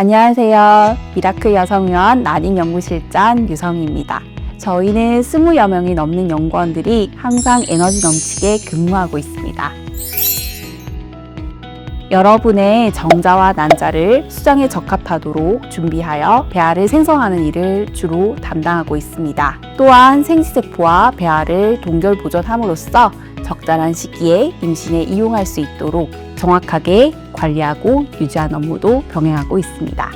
안녕하세요. 미라클 여성의원 난임연구실장 유성입니다. 저희는 20여 명이 넘는 연구원들이 항상 에너지 넘치게 근무하고 있습니다. 여러분의 정자와 난자를 수정에 적합하도록 준비하여 배아를 생성하는 일을 주로 담당하고 있습니다. 또한 생지세포와 배아를 동결 보존함으로써 적절한 시기에 임신에 이용할 수 있도록 정확하게 관리하고 유지하는 업무도 병행하고 있습니다.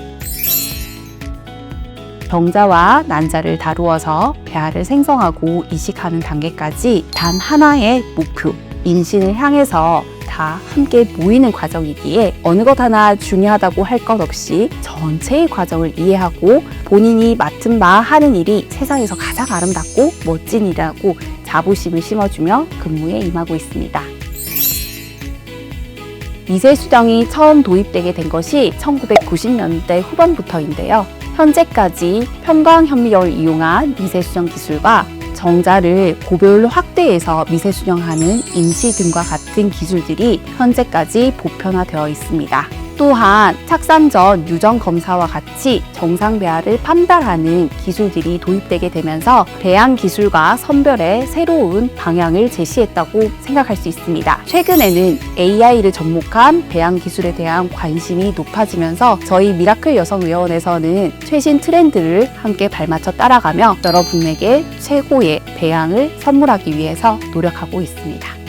정자와 난자를 다루어서 배아를 생성하고 이식하는 단계까지 단 하나의 목표, 임신을 향해서 다 함께 모이는 과정이기에 어느 것 하나 중요하다고 할 것 없이 전체의 과정을 이해하고 본인이 맡은 바 하는 일이 세상에서 가장 아름답고 멋진 일이라고 자부심을 심어주며 근무에 임하고 있습니다. 미세 수정이 처음 도입되게 된 것이 1990년대 후반부터인데요. 현재까지 편광 현미경을 이용한 미세 수정 기술과 정자를 고별로 확대해서 미세 수정하는 임시 등과 같은 기술들이 현재까지 보편화되어 있습니다. 또한 착상 전 유전 검사와 같이 정상 배아를 판단하는 기술들이 도입되게 되면서 배양 기술과 선별의 새로운 방향을 제시했다고 생각할 수 있습니다. 최근에는 AI를 접목한 배양 기술에 대한 관심이 높아지면서 저희 미라클 여성의원에서는 최신 트렌드를 함께 발맞춰 따라가며 여러분에게 최고의 배양을 선물하기 위해서 노력하고 있습니다.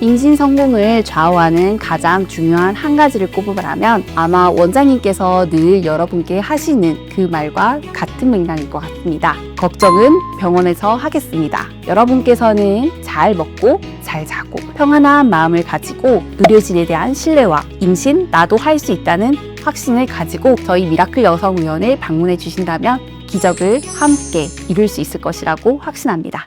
임신 성공을 좌우하는 가장 중요한 한 가지를 꼽으라면 아마 원장님께서 늘 여러분께 하시는 그 말과 같은 맥락일 것 같습니다. 걱정은 병원에서 하겠습니다. 여러분께서는 잘 먹고 잘 자고 평안한 마음을 가지고 의료진에 대한 신뢰와 임신 나도 할 수 있다는 확신을 가지고 저희 미라클 여성의원을 방문해 주신다면 기적을 함께 이룰 수 있을 것이라고 확신합니다.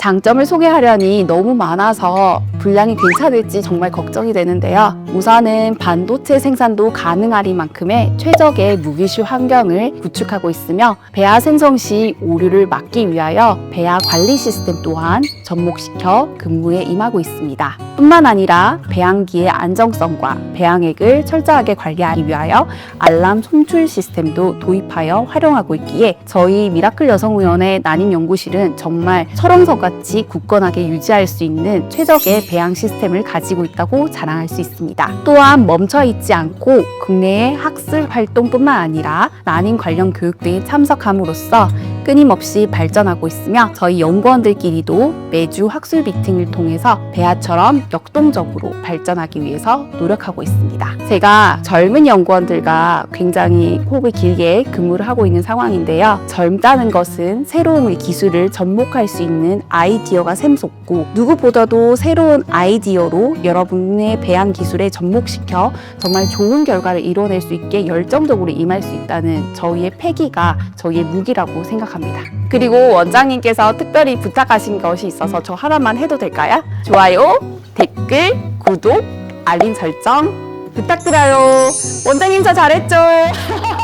장점을 소개하려니 너무 많아서 분량이 괜찮을지 정말 걱정이 되는데요. 우선은 반도체 생산도 가능하리만큼의 최적의 무기슈 환경을 구축하고 있으며 배아 생성 시 오류를 막기 위하여 배아 관리 시스템 또한 접목시켜 근무에 임하고 있습니다. 뿐만 아니라 배양기의 안정성과 배양액을 철저하게 관리하기 위하여 알람 송출 시스템도 도입하여 활용하고 있기에 저희 미라클 여성의원의 난임연구실은 정말 철옹석 같이 굳건하게 유지할 수 있는 최적의 배양 시스템을 가지고 있다고 자랑할 수 있습니다. 또한 멈춰 있지 않고 국내의 학술 활동뿐만 아니라 난임 관련 교육 등에 참석함으로써 끊임없이 발전하고 있으며 저희 연구원들끼리도 매주 학술 미팅을 통해서 배아처럼 역동적으로 발전하기 위해서 노력하고 있습니다. 제가 젊은 연구원들과 굉장히 호흡을 길게 근무를 하고 있는 상황인데요. 젊다는 것은 새로운 기술을 접목할 수 있는 아이디어가 샘솟고 누구보다도 새로운 아이디어로 여러분의 배양 기술에 접목시켜 정말 좋은 결과를 이뤄낼 수 있게 열정적으로 임할 수 있다는 저희의 패기가 저희의 무기라고 생각합니다. 그리고 원장님께서 특별히 부탁하신 것이 있어서 저 하나만 해도 될까요? 좋아요, 댓글, 구독, 알림 설정 부탁드려요. 원장님 저 잘했죠?